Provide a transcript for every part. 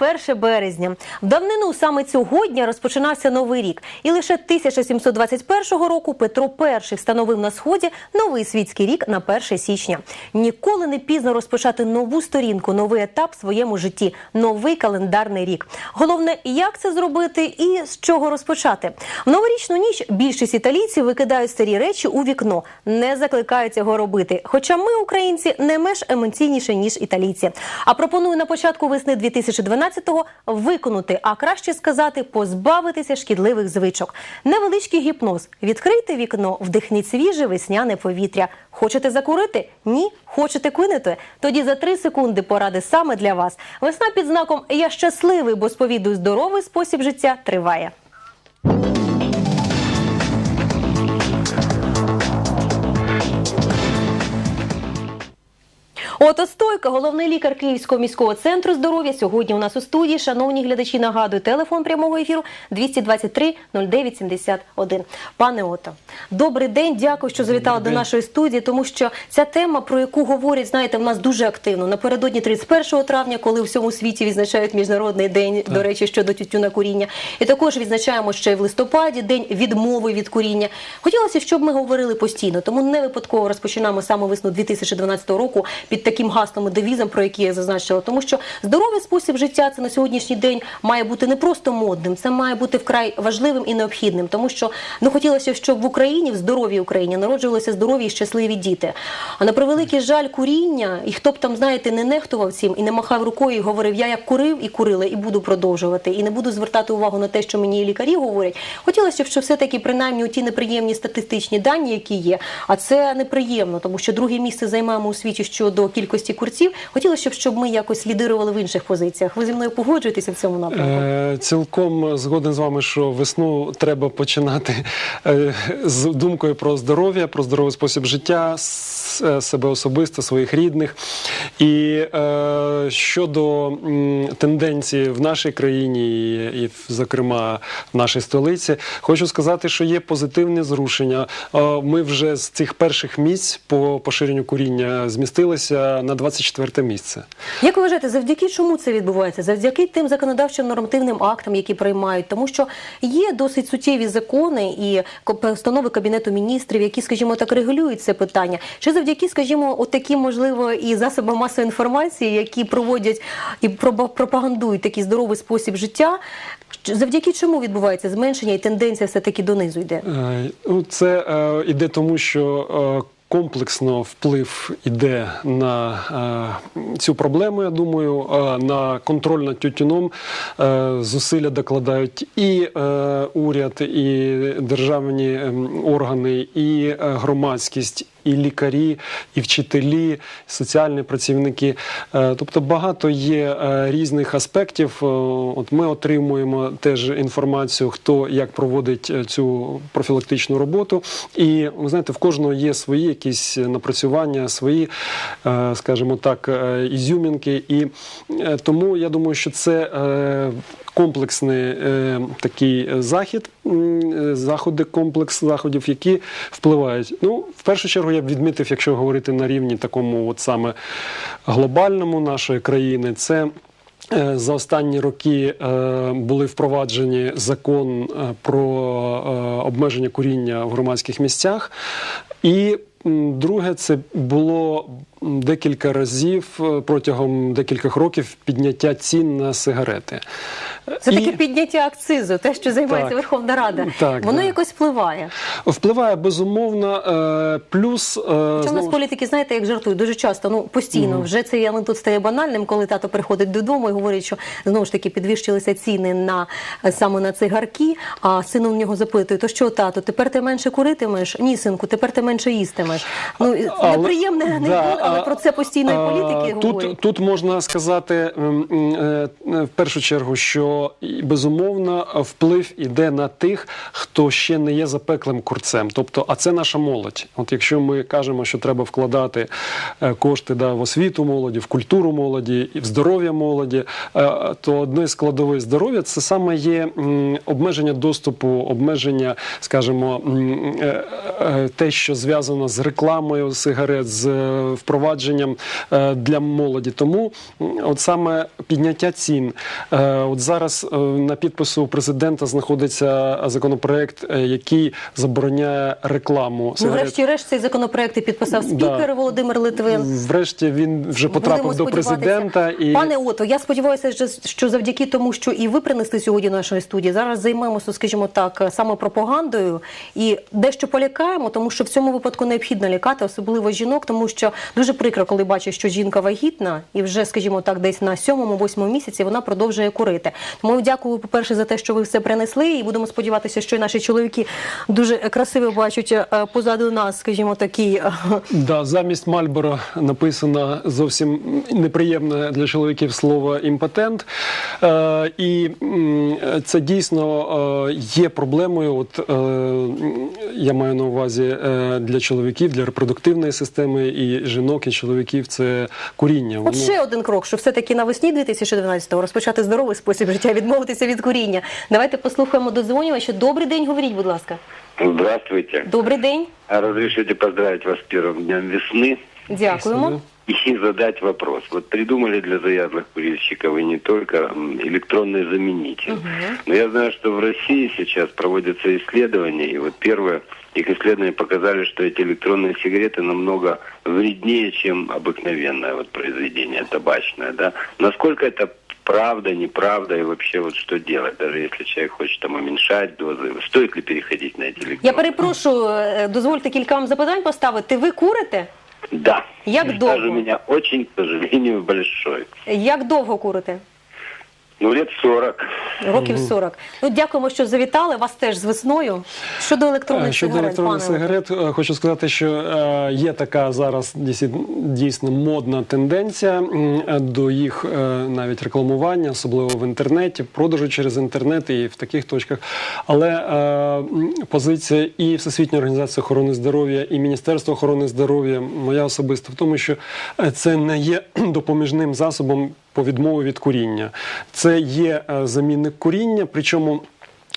Сьогодні 1 березня. В давнину саме цього дня розпочинався новий рік, і лише 1721 року Петро І встановив на сході новий світський рік на 1 січня. Ніколи не пізно розпочати нову сторінку, новий етап в своєму житті, новий календарний рік. Головне, як це зробити і з чого розпочати. В новорічну ніч більшість італійців викидають старі речі у вікно, не закликають цього робити. Хоча ми, українці, не менш емоційніші ніж італійці. А пропоную на початку весни 2012-го виконати, а краще сказати, позбавитися шкідливих звичок. Невеличкий гіпноз. Відкрийте вікно, вдихніть свіже весняне повітря. Хочете закурити? Ні. Хочете кинути? Тоді за три секунди поради саме для вас. Весна під знаком Я щасливий, бо сповідую здоровий спосіб життя триває. Ото Стойка, головний лікар Київського міського центру здоров'я. Сьогодні у нас у студії. Шановні глядачі, нагадую, телефон прямого ефіру 223 09 71. Пане Ото, добрий день. Дякую, що завітали до нашої студії, тому що ця тема, про яку говорять, знаєте, в нас дуже активно. Напередодні 31 травня, коли у всьому світі відзначають міжнародний день, до речі, щодо тютюна куріння, і також відзначаємо ще й в листопаді день відмови від куріння. Хотілося, щоб ми говорили постійно, тому не випадково розпочинаємо саме весну 2012 року під таким гаслом і девізом, про який я зазначила, тому що здоровий спосіб життя це на сьогоднішній день має бути не просто модним, це має бути вкрай важливим і необхідним, тому що ну хотілося, щоб в Україні, в здоровій Україні, народжувалися здорові і щасливі діти. А на превеликий жаль, куріння, і хто б там, знаєте, не нехтував цим і не махав рукою і говорив, я як курив і курила, і буду продовжувати, і не буду звертати увагу на те, що мені лікарі говорять. Хотілося б, щоб все-таки принаймні ті неприємні статистичні дані, які є, а це неприємно, тому що друге місце займаємо у світі щодо кількості курців. Хотілося б, щоб ми якось лідирували в інших позиціях. Ви зі мною погоджуєтеся в цьому напрямку? Е, Цілком згоден з вами, що весну треба починати е, з думкою про здоров'я, про здоровий спосіб життя, е, себе особисто, своїх рідних. І щодо тенденції в нашій країні, і, зокрема, в нашій столиці, хочу сказати, що є позитивне зрушення. Ми вже з цих перших місць по поширенню куріння змістилися на 24 місце. Як ви вважаєте, завдяки чому це відбувається? Завдяки тим законодавчим нормативним актам, які приймають, тому що є досить суттєві закони і постанови кабінету міністрів, які, скажімо так, регулюють це питання. Чи завдяки, скажімо, отакі, можливо, і засоби масової інформації, які проводять і пропагандують такий здоровий спосіб життя? Завдяки чому відбувається зменшення і тенденція все таки донизу йде? Е, Ну, це е, іде тому, що е, комплексно вплив іде на е, цю проблему. Я думаю, е, на контроль над тютюном е, зусилля докладають і уряд, і державні ем, органи, і громадськість. І лікарі, і вчителі, і соціальні працівники. Е, Тобто багато є е, різних аспектів. Е, От ми отримуємо теж інформацію, хто як проводить цю профілактичну роботу. І ви знаєте, в кожного є свої якісь напрацювання, свої, скажімо так, ізюмінки. І тому я думаю, що це комплексний е, такий захід, заходи, комплекс заходів, які впливають. Ну, в першу чергу я б відмітив, якщо говорити на рівні такому, от саме глобальному нашої країни, це. е, За останні роки е, були впроваджені закон е, про обмеження куріння в громадських місцях. І друге, це було декілька разів е, протягом декількох років підняття цін на сигарети. Це І- таке підняття акцизу, те, що займається Так. Верховна Рада. Так, Воно да. якось впливає. Впливає безумовно, е, плюс е, Хоча в нас політики, знаєте, як жартують дуже часто, ну постійно. Вже цей анекдот стає банальним, коли тато приходить додому і говорить, що знову ж таки підвищилися ціни на саме на цигарки. А син у нього запитує: то що, тато, тепер ти менше куритимеш? Ні, синку, тепер ти менше їстимеш. Ну Але- неприємне не да, але про це постійно і політики тут, говорять. Тут можна сказати м, е, в першу чергу, що безумовно вплив іде на тих, хто ще не є запеклим курцем. Тобто, а це наша молодь. От якщо ми кажемо, що треба вкладати е, кошти да, в освіту молоді, в культуру молоді і в здоров'я молоді, е, то одне з складових здоров'я це саме є обмеження доступу, обмеження, скажімо, е, е, те, що зв'язано з рекламою сигарет, з е, впровадженням е, для молоді. Тому от саме підняття цін. Е, От зараз е, на підпису президента знаходиться законопроект, який забороняє рекламу Ну, врешті-решт, цей законопроект і підписав спікер Да. Володимир Литвин. Врешті він вже потрапив до президента і Пане Ото, я сподіваюся, що завдяки тому, що і ви принесли сьогодні нашої студії, зараз займемося, скажімо так, саме пропагандою і дещо полякаємо, тому що в цьому випадку необхідно лякати, особливо жінок, тому що дуже прикро, коли бачиш, що жінка вагітна, і вже, скажімо так, десь на сьомому-восьмому місяці вона продовжує курити. Тому дякую, по-перше, за те, що ви все принесли, і будемо сподіватися, що і наші чоловіки дуже красиво бачать е, позаду нас, скажімо, такі. е, Да, замість Мальборо написано зовсім неприємне для чоловіків слово імпотент. Е, і це дійсно є проблемою. От я маю на увазі для чоловіків, для репродуктивної системи і жінок, і чоловіків це куріння. От Воно- ще один крок, що все-таки навесні 2012-го розпочати здоровий спосіб життя, відмовитися від куріння. Давайте послухаємо дозвонювача. Добрий день, говоріть, будь ласка. Здравствуйте. Добрий день. Разрешите поздравить вас з першим днем весни. Дякуємо. И задать вопрос. Вот придумали для заядлых курильщиков и не только электронный заменитель. Но я знаю, что в России сейчас проводятся исследования, и вот первое, их исследования показали, что эти электронные сигареты намного вреднее, чем обыкновенное вот произведение табачное. Да? Насколько это правда, неправда и вообще вот что делать, даже если человек хочет там уменьшать дозы, стоит ли переходить на эти электронные? Я перепрошую, е, дозвольте кілька вам запитань поставити. Ви курите? Да. Як довго? Стаж у мене очень, к сожалению, большой. Як довго курите? Ну, лет 40. Років 40. Ну, дякуємо, що завітали. Вас теж з весною. Щодо електронних Е, Щодо сигарет, електронних пане сигарет, е, хочу сказати, що е, є така зараз дійсно- дійсно модна тенденція м, е, до їх е, навіть рекламування, особливо в інтернеті, продажу через інтернет і в таких точках. Але е, м, позиція і Всесвітньої організації охорони здоров'я, і Міністерства охорони здоров'я, моя особиста в тому, що е, це не є допоміжним засобом по відмові від куріння. Це є е, замінник куріння, причому.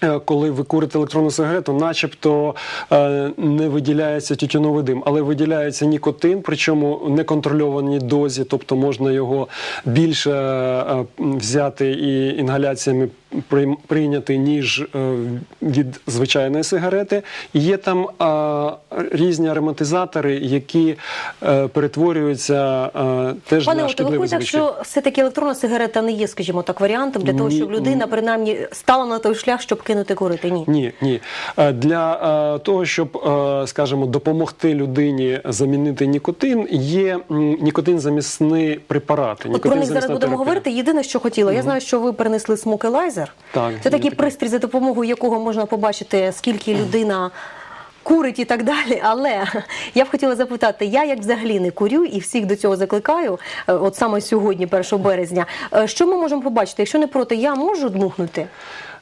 Е, Коли ви курите електронну сигарету, начебто е, не виділяється тютюновий дим, але виділяється нікотин, причому в неконтрольованій дозі, тобто можна його більше взяти і інгаляціями прийняти, ніж е, від звичайної сигарети. Є там різні ароматизатори, які е, перетворюються е, теж Пане на шкідливі виходить, так, звички. що все-таки електронна сигарета не є, скажімо так, варіантом для того, щоб людина принаймні стала на той шлях, щоб кинути курити. Ні. Ні, ні. Для того, щоб, скажімо, допомогти людині замінити нікотин, є нікотин-замісні препарати. От про них зараз будемо терапія. говорити. Єдине, що хотіла, я знаю, що ви перенесли смокелайзер. Так, Це такий пристрій, за допомогою якого можна побачити, скільки людина. Курить і так далі, але я б хотіла запитати, я як взагалі не курю і всіх до цього закликаю, е, от саме сьогодні, 1 березня. е, Що ми можемо побачити? Якщо не проти, я можу дмухнути?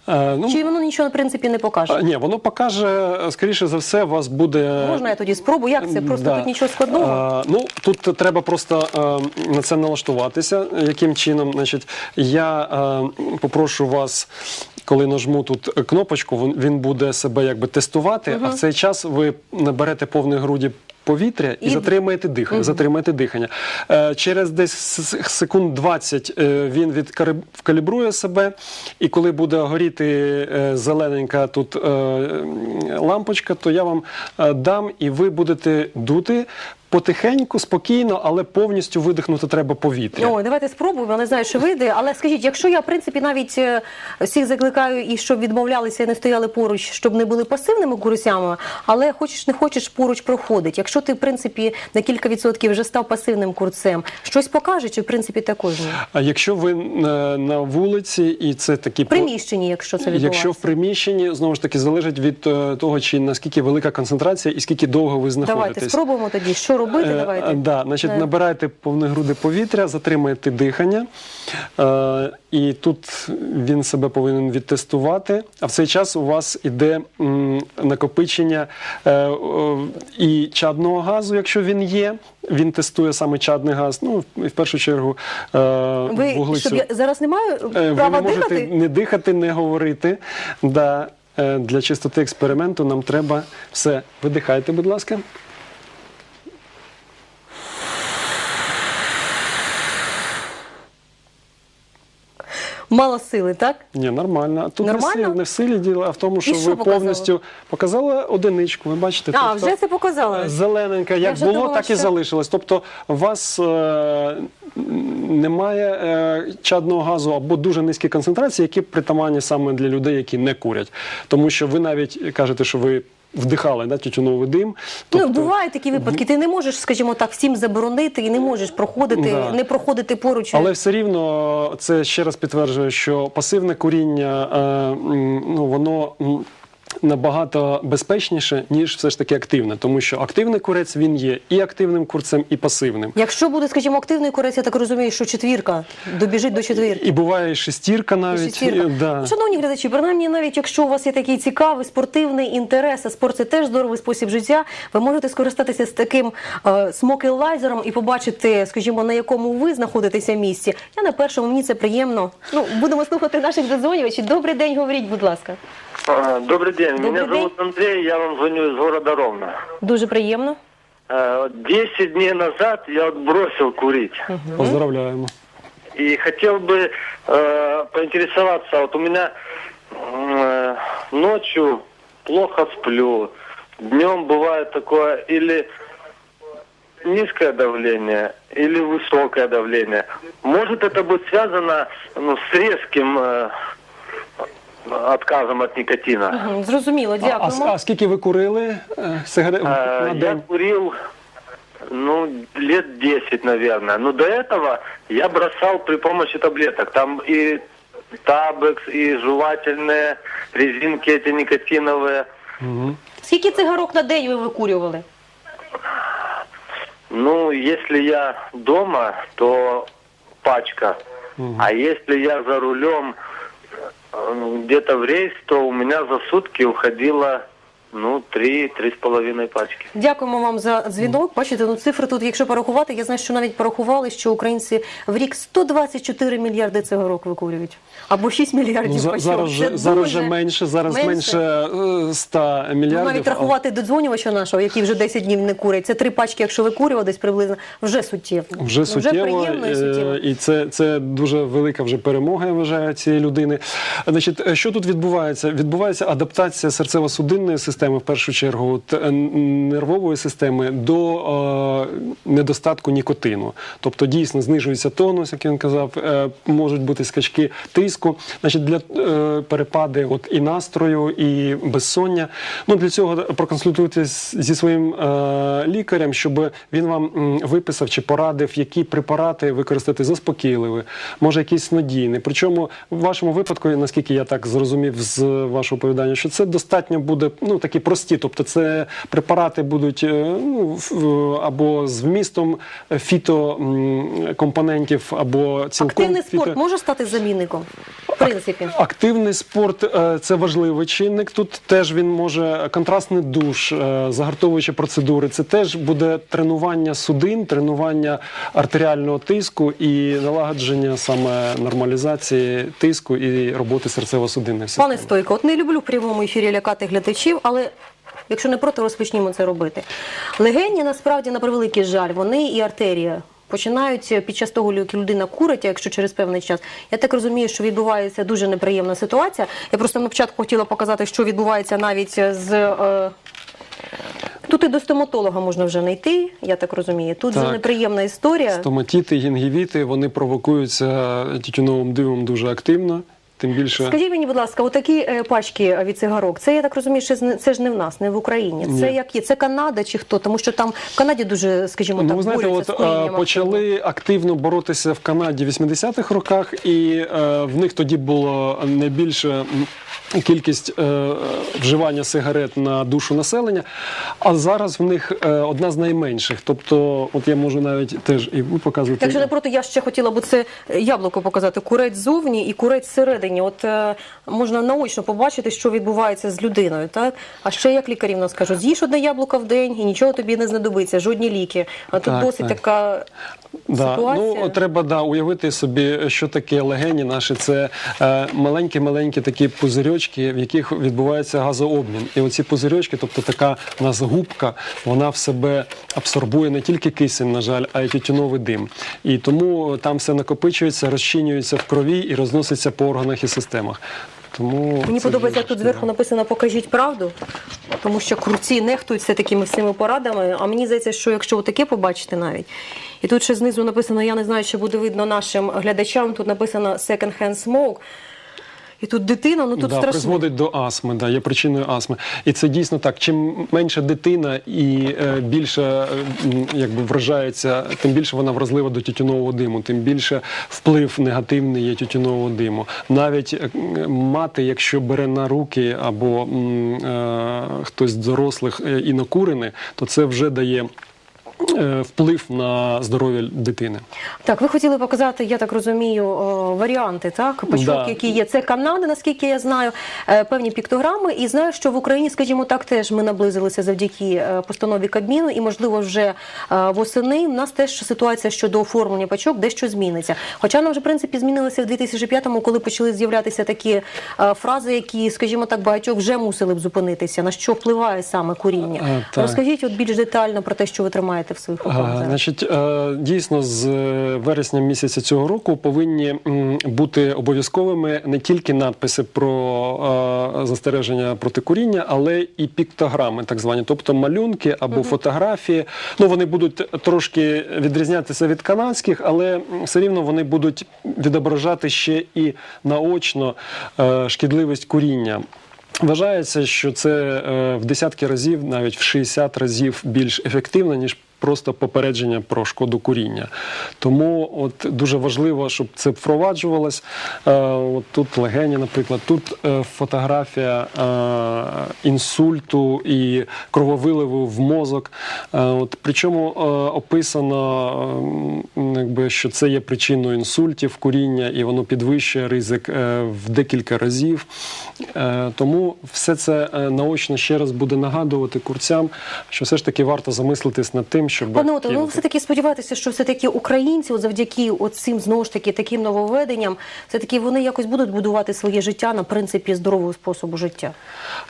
Е, ну, Чи воно нічого в принципі не покаже? ні, воно покаже, скоріше за все, у вас буде. Можна я тоді спробую? Як це? Просто Да. тут нічого складного. А, ну тут треба просто а, на це налаштуватися. Яким чином? Значить, я а, попрошу вас. Коли нажму тут кнопочку, він- буде себе якби тестувати, а в цей час ви наберете повні груді повітря і, І- затримаєте дихання. Затримаєте дихання. Е, через десь секунд 20 е, він вкалібрує себе, і коли буде горіти е, зелененька тут е, лампочка, то я вам е, дам, і ви будете дути. Потихеньку, спокійно, але повністю видихнути треба повітря. Ой, давайте спробуємо. Не знаю, що вийде. Але скажіть, якщо я в принципі навіть е, всіх закликаю і щоб відмовлялися і не стояли поруч, щоб не були пасивними курцями, але хочеш не хочеш поруч проходить. Якщо ти в принципі на кілька відсотків вже став пасивним курцем, щось покаже, чи в принципі також ні? А якщо ви е, на вулиці, і це такі приміщенні, якщо це відбувається. Якщо в приміщенні знову ж таки залежить від е, того, чи наскільки велика концентрація і скільки довго ви Давайте спробуємо тоді. Що робити? Е, Давайте. е, Да, значить, Е. набирайте повні груди повітря, затримайте дихання, е, і тут він себе повинен відтестувати. А в цей час у вас іде м, накопичення е, і чадного газу, якщо він є. Він тестує саме чадний газ. Ну, і в першу чергу, е, Ви вуглецю. щоб я зараз не маю Е, Ви не можете дихати? не дихати, не говорити. Да. Для чистоти експерименту нам треба все. Видихайте, будь ласка. Мало сили, так? Ні, нормально. Тут Нормально? Не, в силі, не в силі діло, а в тому, що що ви показало? повністю показали одиничку. Ви бачите, А, тобто, вже це показала. Зелененька, як вже було, думала, так і що- залишилось. Тобто, у вас е, немає е, чадного газу або дуже низькі концентрації, які притаманні саме для людей, які не курять. Тому що ви навіть кажете, що ви вдихали да, тютюновий дим. Ну, бувають такі випадки. Ти не можеш, скажімо так, всім заборонити і не можеш проходити, Да. не проходити поруч. Але все рівно це ще раз підтверджує, що пасивне куріння е, ну воно. Набагато безпечніше, ніж все ж таки активне, тому що активний курець він є і активним курцем, і пасивним. Якщо буде, скажімо, активний корець, я так розумію, що четвірка добіжить до четвірки. І буває шестірка навіть. Шестірка. і- да. Шановні глядачі, принаймні, навіть якщо у вас є такий цікавий спортивний інтерес, а спорт це теж здоровий спосіб життя, ви можете скористатися з таким е, смокелайзером і побачити, скажімо, на якому ви знаходитеся місці. Я на першому, мені це приємно. Ну, будемо слухати наших додзвонювачів. Добрий день, говоріть, будь ласка. А, Добрый день, Добрый меня день. зовут Андрей, я вам звоню из города Ровно. Дуже приємно. Э, Десять дней назад я бросил курить. Поздравляємо. И хотел бы э, поинтересоваться, вот у меня э, ночью плохо сплю, днем бывает такое или низкое давление, или высокое давление. Может это быть связано ну, с резким э, отказом от никотина? Мгм, Зрозуміло, А, а, дякуємо. а скільки ви курили е, сигарет Э, на Я день? курил, ну, лет 10, наверное. Но до этого я бросал при помощи таблеток. Там и табекс, и жевательные, резинки эти никотиновые. Мгм. Скільки цигарок на день ви викурювали? Ну, если я дома, то пачка. А если я за рулем э, где-то в рейс, то у меня за сутки уходило, ну, три-три с половиной пачки. Дякуємо вам за дзвінок. Бачите, ну цифри тут, якщо порахувати, я знаю, що навіть порахували, що українці в рік 124 мільярди цигарок викурюють. Або 6 мільярдів Ну, за- пачок. зараз, Це же, зараз дуже же менше, зараз менше, е, 100 Ну, мільярдів. навіть а- рахувати додзвонювача нашого, який вже 10 днів не курить. Це три пачки, якщо викурював десь приблизно, вже суттєво. Вже суттєво, приємно і е, суттєво. і це, це дуже велика вже перемога, я вважаю, цієї людини. Значить, е, що тут відбувається? Відбувається адаптація серцево-судинної системи, в першу чергу, е, нервової системи до е, недостатку нікотину. Тобто дійсно знижується тонус, як він казав, е, можуть бути скачки тиску. Значить, для перепади от, і настрою, і безсоння. Ну, для цього проконсультуйтесь зі своїм лікарем, щоб він вам виписав чи порадив, які препарати використати заспокійливі, може якісь снодійні. Причому в вашому випадку, наскільки я так зрозумів з вашого оповідання, що це достатньо буде ну такі прості, тобто це препарати будуть е, ну, або з вмістом фітокомпонентів, або цілком Активний спорт фіто- може стати замінником? В принципі. Активний спорт е, це важливий чинник. Тут теж він може контрастний душ, е, загартовуючі процедури. Це теж буде тренування судин, тренування артеріального тиску і налагодження саме нормалізації тиску і роботи серцево-судинних систем. Пане Стойко, от не люблю в прямому ефірі лякати глядачів, але якщо не проти, розпочнімо це робити. Легені насправді на превеликий жаль, вони і артерія. Починають під час того, як людина курить, якщо через певний час. Я так розумію, що відбувається дуже неприємна ситуація. Я просто на початку хотіла показати, що відбувається навіть з. Е... Тут і до стоматолога можна вже не йти, я так розумію. Тут вже Так. неприємна історія. Стоматіти, гінгівіти, вони провокуються тютюновим димом дуже активно. Тим більше Скажіть мені, будь ласка, отакі е, пачки від цигарок, це я так розумію, що це ж не в нас, не в Україні. Це Ні. як є? Це Канада чи хто? Тому що там в Канаді дуже, скажімо Ну, так, ви знаєте, от з е, почали активно боротися в Канаді в 80-х роках, і е, в них тоді було найбільше кількість е, вживання сигарет на душу населення. А зараз в них е, одна з найменших. Тобто, от я можу навіть теж і ви показувати. Якщо не проти, я ще хотіла б це яблуко показати. Курець зовні і курець всередині. Безпосередньо. От е, можна наочно побачити, що відбувається з людиною. Так а ще як лікарі в нас кажуть, з'їж одне яблуко в день і нічого тобі не знадобиться, жодні ліки. А тут Так, досить так. така Да. ситуація. Ну, треба да, уявити собі, що таке легені наші. Це е, маленькі-маленькі такі пузирьочки, в яких відбувається газообмін. І оці пузирьочки, тобто така у нас губка, вона в себе абсорбує не тільки кисень, на жаль, а й тютюновий дим. І тому там все накопичується, розчинюється в крові і розноситься по органах і системах. Тому Мені подобається, як тут зверху написано Покажіть правду, тому що курці нехтують все такими всіми порадами. А мені здається, що якщо таке побачите навіть, і тут ще знизу написано, я не знаю, чи буде видно нашим глядачам. Тут написано second hand smoke. І тут дитина, ну тут да, страшно. призводить до астми, да, є причиною астми. І це дійсно так. Чим менша дитина і е, більше е, якби вражається, тим більше вона вразлива до тютюнового диму, тим більше вплив негативний є тютюнового диму. Навіть е, мати, якщо бере на руки або е, хтось з дорослих е, і накурений, то це вже дає. Е, Вплив на здоров'я дитини. Так, ви хотіли показати, я так розумію, варіанти, так? Пачок, Да. які є. Це Канади, наскільки я знаю, е, певні піктограми. І знаю, що в Україні, скажімо так, теж ми наблизилися завдяки е, постанові Кабміну, і, можливо, вже восени в нас теж ситуація щодо оформлення пачок дещо зміниться. Хоча нам вже, в принципі, змінилися в 2005-му, коли почали з'являтися такі фрази, які, скажімо так, багатьох вже мусили б зупинитися. На що впливає саме куріння? Так. Розкажіть от більш детально про те, що ви тримаєте в своїх руках. Зараз. Значить, е, дійсно, з е, вересня місяця цього року повинні бути обов'язковими не тільки надписи про е, застереження проти куріння, але і піктограми, так звані, тобто малюнки або фотографії. Ну вони будуть трошки відрізнятися від канадських, але все рівно вони будуть відображати ще і наочно шкідливість куріння. Вважається, що це в десятки разів, навіть в 60 разів більш ефективно, ніж просто попередження про шкоду куріння. Тому от дуже важливо, щоб це впроваджувалось. Е, от тут легені, наприклад, тут е, фотографія е, інсульту і крововиливу в мозок. От, причому описано, е, якби, що це є причиною інсультів, куріння, і воно підвищує ризик в декілька разів. Тому все це наочно ще раз буде нагадувати курцям, що все ж таки варто замислитись над тим, щоб Пане Ото, ну все таки сподіватися, що все таки українці, от завдяки цим знову ж таки таким нововведенням, все таки вони якось будуть будувати своє життя на принципі здорового способу життя.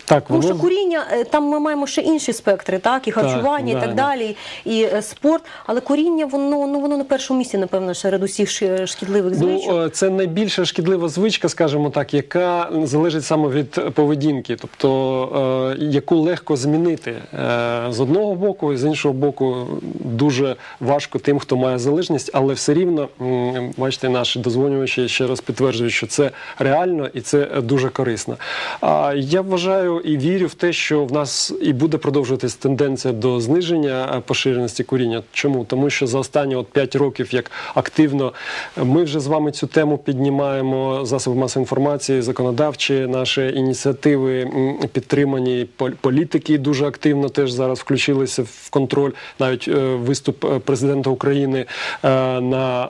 так, Тому воно що куріння е, там ми маємо ще інші спектри, так і харчування, да, і так да. далі, і е, спорт. Але куріння воно ну воно на першому місці, напевно, серед усіх шкідливих звичок. Ну, е, це найбільша шкідлива звичка, скажімо так, яка залежить саме від поведінки, тобто е, яку легко змінити е, з одного боку, і з іншого боку, дуже важко тим, хто має залежність, але все рівно, бачите, наші дозвонювачі ще раз підтверджують, що це реально і це дуже корисно. А я вважаю і вірю в те, що в нас і буде продовжуватись тенденція до зниження е, поширеності куріння. Чому? Тому що за останні от 5 років, як активно ми вже з вами цю тему піднімаємо, засоби масової інформації, законодавчі наші ініціативи підтримані, пол- політики дуже активно теж зараз включилися в контроль. Навіть е, виступ е, президента України е, на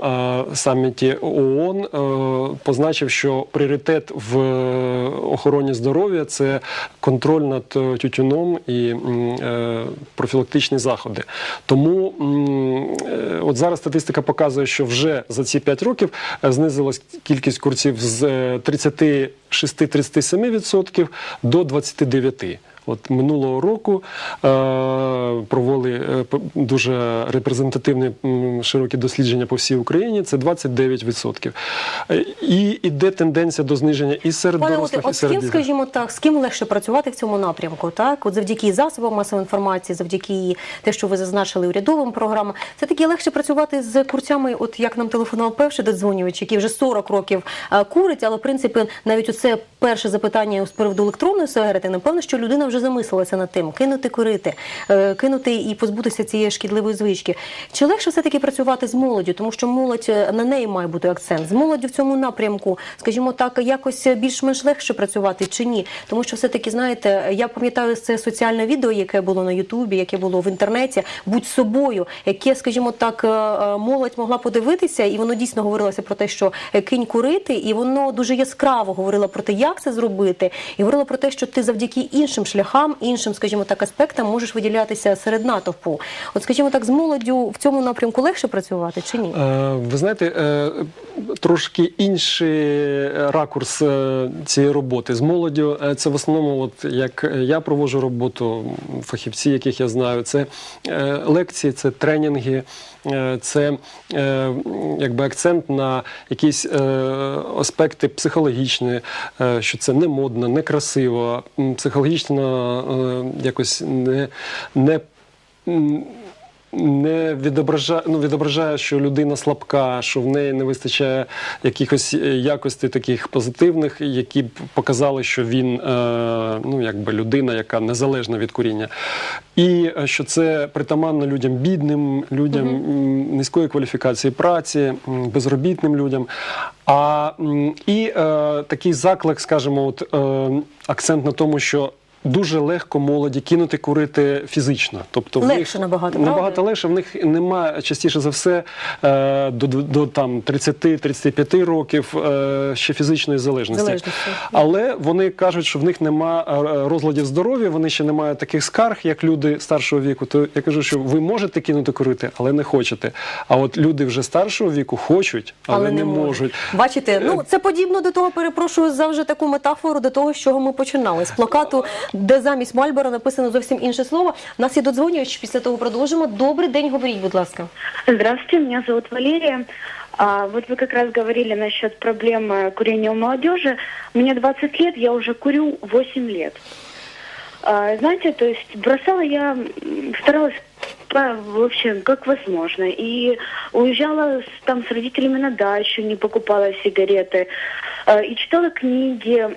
саміті ООН позначив, що пріоритет в охороні здоров'я це контроль над тютюном і профілактичні заходи. Тому от зараз статистика показує, що вже за ці 5 років знизилась кількість курців з е, 36-37% до 29%. От минулого року е, провели е, дуже репрезентативні м, широкі дослідження по всій Україні. Це 29%. Е, І іде тенденція до зниження і серед Пане дорослих, і от з ким, дітей. скажімо так, з ким легше працювати в цьому напрямку? Так, от завдяки засобам масової інформації, завдяки те, що ви зазначили урядовим програмам, це таки легше працювати з курцями, от як нам телефонував перший додзвонювач, який вже 40 років е, курить, але в принципі навіть оце перше запитання з приводу електронної сигарети, напевно, що людина вже замислилася над тим, кинути курити, е, кинути і позбутися цієї шкідливої звички. Чи легше все таки працювати з молоддю, тому що молодь е, на неї має бути акцент. З молоддю в цьому напрямку, скажімо так, якось більш-менш легше працювати чи ні? Тому що все таки, знаєте, я пам'ятаю це соціальне відео, яке було на Ютубі, яке було в інтернеті. Будь собою, яке, скажімо так, е, молодь могла подивитися, і воно дійсно говорилося про те, що кинь курити, і воно дуже яскраво говорило про те, як це зробити, і говорило про те, що ти завдяки іншим шляхам, іншим, скажімо так, аспектам можеш виділятися серед натовпу. От, скажімо так, з молоддю в цьому напрямку легше працювати чи ні? Е, Ви знаєте, е, трошки інший ракурс е, цієї роботи з молоддю. е, Це в основному, от як я проводжу роботу, фахівці, яких я знаю, це е, лекції, це тренінги, е, це е, якби акцент на якісь е, аспекти психологічні, е, що це не модно, не красиво, психологічно е, якось не. не не відображає, ну, відображає, що людина слабка, що в неї не вистачає якихось е, якостей таких позитивних, які б показали, що він е, ну, якби людина, яка незалежна від куріння. І е, що це притаманно людям бідним, людям м, низької кваліфікації праці, безробітним людям. А і е, такий заклик, скажімо, от е, акцент на тому, що. Дуже легко молоді кинути курити фізично, тобто в Легше них набагато, набагато правда? легше. В них немає частіше за все е, до, до, до там 30-35 років е, ще фізичної залежності. Залежності. Але вони кажуть, що в них нема е, розладів здоров'я, вони ще не мають таких скарг, як люди старшого віку. То я кажу, що ви можете кинути курити, але не хочете. А от люди вже старшого віку хочуть, але, не можуть. Бачите, ну це подібно до того, перепрошую за вже таку метафору до того, з чого ми починали. З плакату, де замість Мальбора написано зовсім інше слово. Нас є додзвонювач, після того продовжимо. Добрий день, говоріть, будь ласка. Здравствуйте, меня зовут Валерия. А, вот вы как раз говорили насчет проблемы курения у молодежи. Мне 20 лет, я уже курю 8 лет. А, знаете, то есть бросала я, старалась по- вообще как возможно. И уезжала с- там с родителями на дачу, не покупала сигареты. А, И читала книги.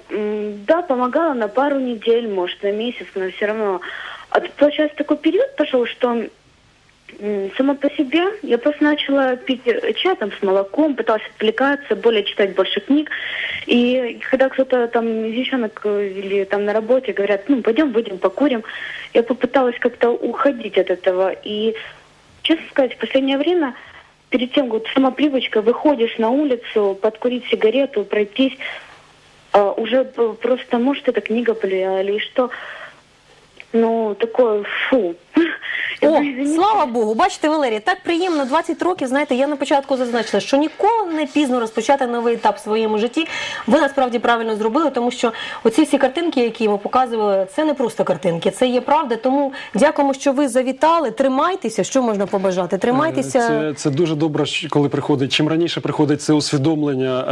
Да, помогала на пару недель, может, на месяц, но все равно. А получается, такой период пошел, что Сама по себе я просто начала пить э, чай там с молоком, пыталась отвлекаться, более читать больше книг. И когда кто-то там из девчонок э, или там на работе говорят, ну, пойдем, выйдем, покурим, я попыталась как-то уходить от этого. И, честно сказать, в последнее время перед тем, вот сама привычка, выходишь на улицу, подкурить сигарету, пройтись, а, уже просто, может, эта книга повлияла или что, ну, такое, фу. О, слава Богу, бачите, Валерія, так приємно 20 років. Знаєте, я на початку зазначила, що ніколи не пізно розпочати новий етап в своєму житті. Ви насправді правильно зробили, тому що оці всі картинки, які ми показували, це не просто картинки, це є правда. Тому дякуємо, що ви завітали. Тримайтеся, що можна побажати. Тримайтеся. Це, це дуже добре, коли приходить. Чим раніше приходить це усвідомлення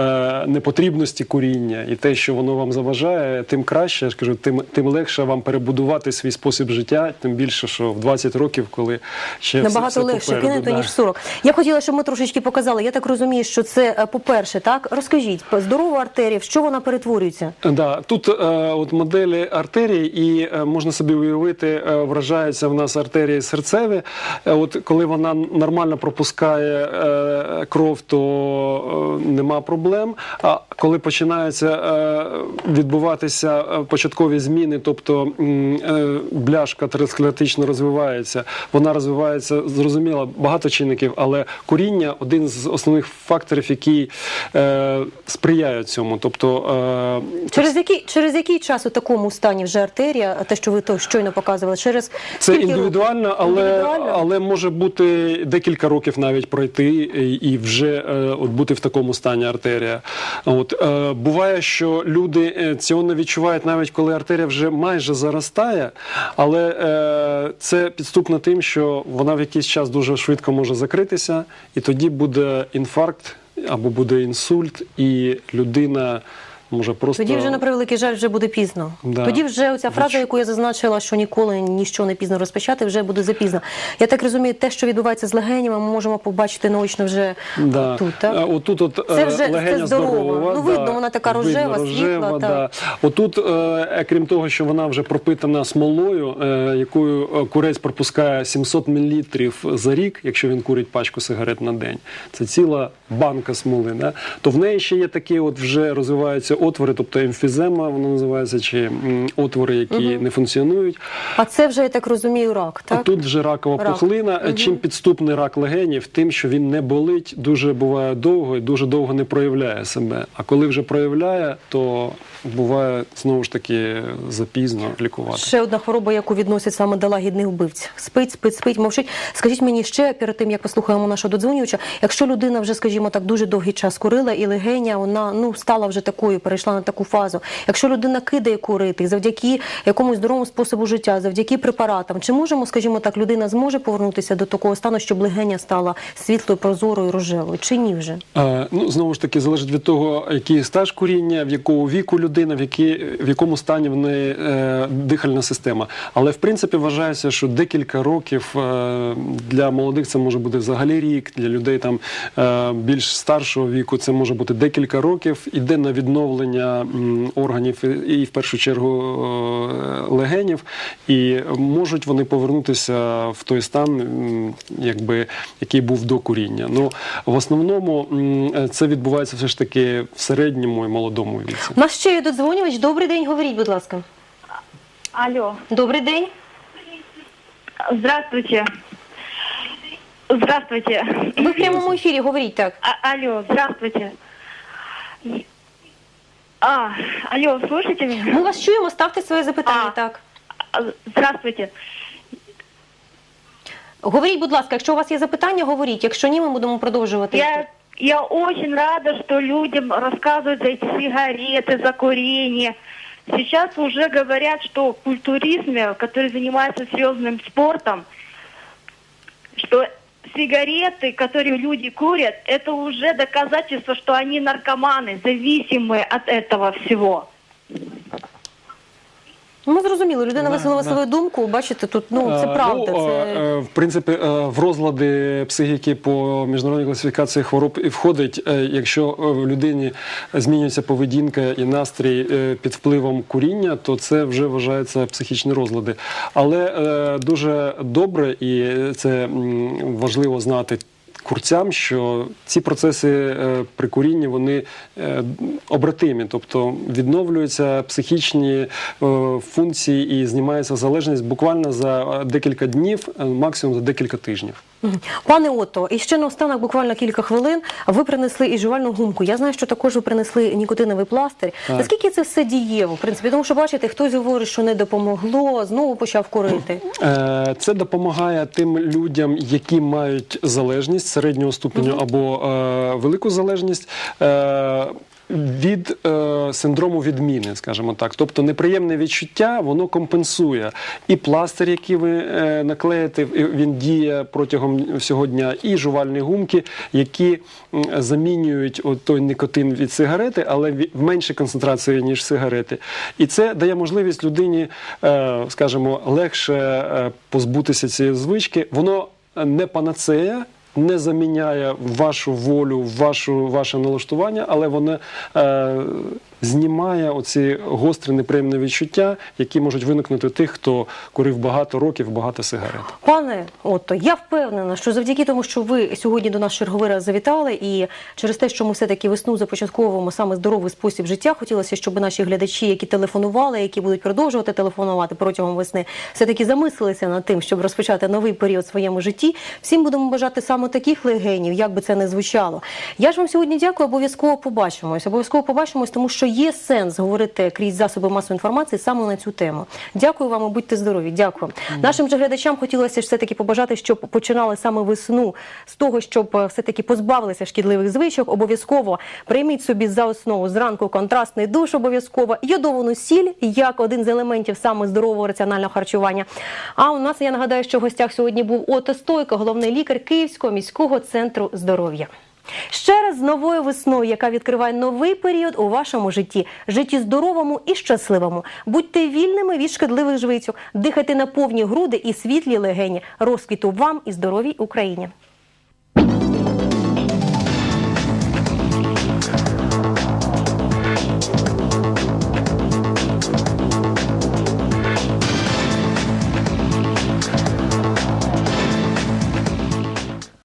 е, непотрібності куріння і те, що воно вам заважає, тим краще. Я ж кажу, тим, тим легше вам перебудувати свій спосіб життя, тим більше, що в 20 років, коли ще Набагато все легше попереду, кинути, да. ніж 40. Я хотіла, щоб ми трошечки показали. Я так розумію, що це, е, по-перше, так розкажіть, здорова артерія, в що вона перетворюється? Да, тут е, от моделі артерій, і е, можна собі уявити, е, вражаються в нас артерії серцеві. Е, от коли вона нормально пропускає е, кров, то е, нема проблем. А коли починаються е, відбуватися е, початкові зміни, тобто е, бляшка атеросклеротично розвивається, вона розвивається зрозуміло, багато чинників, але куріння один з основних факторів, який е, сприяє цьому. Тобто е, Через який через який час у такому стані вже артерія, те, що ви то щойно показували, через Це індивідуально, але, Індивідуально? але може бути декілька років навіть пройти і, і вже е, от бути в такому стані артерія. От е, буває, що люди е, цього не відчувають навіть коли артерія вже майже заростає, але е, це підступно тим, що вона в якийсь час дуже швидко може закритися, і тоді буде інфаркт або буде інсульт, і людина може просто Тоді вже на превеликий жаль вже буде пізно. Да. Тоді вже оця фраза, яку я зазначила, що ніколи ніщо не пізно розпочати, вже буде запізно. Я так розумію, те, що відбувається з легенями, ми можемо побачити наочно вже Да. тут. Так? Е, Отут от Це е, вже- це здорова. здорова. Ну, видно, вона така видно, рожева, світла, да. Отут, е, е, крім того, що вона вже пропитана смолою, е, якою е, курець пропускає 700 мл за рік, якщо він курить пачку сигарет на день. Це ціла банка смоли. Да? То в неї ще є такі, от вже розвиваються отвори, тобто емфізема, вона називається, чи м, отвори, які не функціонують. А це вже, я так розумію, рак, так? Тут вже ракова Рак. пухлина. Чим підступний рак легенів, тим, що він не болить, дуже буває довго і дуже довго не проявляє себе. А коли вже проявляє, то буває знову ж таки запізно лікувати. Ще одна хвороба, яку відносять саме до лагідних вбивць. Спить, спить, спить, мовчить. Скажіть мені ще перед тим, як послухаємо нашого додзвонювача, якщо людина вже, скажімо так, дуже довгий час курила, і легеня вона ну стала вже такою, перейшла на таку фазу. Якщо людина кидає курити завдяки якомусь здоровому способу життя, завдяки препаратам, чи можемо, скажімо так, людина зможе повернутися до такого стану, щоб легеня стала світлою, прозорою, рожевою, чи ні вже? Е, ну знову ж таки залежить від того, який стаж куріння, в якого віку людина, в, які, в якому стані в неї е, дихальна система. Але в принципі вважається, що декілька років е, для молодих це може бути взагалі рік, для людей там е, більш старшого віку це може бути декілька років. Іде на відновлення м, органів і, в першу чергу е, легенів, і можуть вони повернутися в той стан, якби який був до куріння. Ну в основному це відбувається все ж таки в середньому і молодому віці. У нас ще є додзвонювач. Добрий день, говоріть, будь ласка. Алло, Добрий день. здравствуйте. Здравствуйте. Ви в прямому ефірі говоріть так. А- алло, здравствуйте. А, алло, слышите меня? Ми вас чуємо, ставте своє запитання. А. Так. А, Здравствуйте. Говоріть, будь ласка, якщо у вас є запитання, говоріть. Якщо ні, ми будемо продовжувати. Я, я очень рада, что людям рассказывают за эти сигареты, за курение. Сейчас уже говорят, что в культуризме, который занимается серьезным спортом, что сигареты, которые люди курят, это уже доказательство, что они наркоманы, зависимые от этого всего. Ми зрозуміли, людина висловила свою думку. Бачите, тут ну це Е, правда. ну, Це е, е, в принципі, в розлади психіки по міжнародній класифікації хвороб і входить, якщо в людині змінюється поведінка і настрій під впливом куріння, то це вже вважається психічні розлади. Але дуже добре, і це важливо знати. Курцям, що ці процеси е, при курінні вони е, обратимі, тобто відновлюються психічні е, функції і знімається залежність буквально за декілька днів, максимум за декілька тижнів. Пане Ото, і ще наостанок буквально кілька хвилин. Ви принесли і жувальну гумку. Я знаю, що також ви принесли нікотиновий пластир. Так. Наскільки це все дієво? В принципі, тому що бачите, хтось говорить, що не допомогло, знову почав курити. Е, Це допомагає тим людям, які мають залежність середнього ступеню або е, велику залежність. Е, від е, синдрому відміни, скажімо так, тобто неприємне відчуття, воно компенсує і пластир, який ви е, наклеїте, він діє протягом всього дня, і жувальні гумки, які замінюють от той никотин від сигарети, але в меншій концентрації ніж сигарети. І це дає можливість людині, е, скажімо, легше е, позбутися цієї звички. Воно не панацея. Не заміняє вашу волю, вашу, ваше налаштування, але воно е, знімає оці гострі неприємні відчуття, які можуть виникнути тих, хто курив багато років, багато сигарет. Пане Отто, я впевнена, що завдяки тому, що ви сьогодні до нас черговий раз завітали, і через те, що ми все таки весну започатковуємо саме здоровий спосіб життя, хотілося, щоб наші глядачі, які телефонували, які будуть продовжувати телефонувати протягом весни, все таки замислилися над тим, щоб розпочати новий період в своєму житті. Всім будемо бажати саме таких легенів, як би це не звучало. Я ж вам сьогодні дякую. Обов'язково побачимось. Обов'язково побачимось, тому що є сенс говорити крізь засоби масової інформації саме на цю тему. Дякую вам і будьте здорові. Дякую. Нашим же глядачам хотілося ж все-таки побажати, щоб починали саме весну з того, щоб е, все-таки позбавилися шкідливих звичок. Обов'язково прийміть собі за основу зранку контрастний душ, обов'язково йодовану сіль як один з елементів саме здорового раціонального харчування. А у нас я нагадаю, що в гостях сьогодні був Ото Стойко, головний лікар Київського міського центру здоров'я. Ще раз з новою весною, яка відкриває новий період у вашому житті, житті здоровому і щасливому. Будьте вільними від шкідливих жвицьок, дихайте на повні груди і світлі легені. Розквіту вам і здоровій Україні.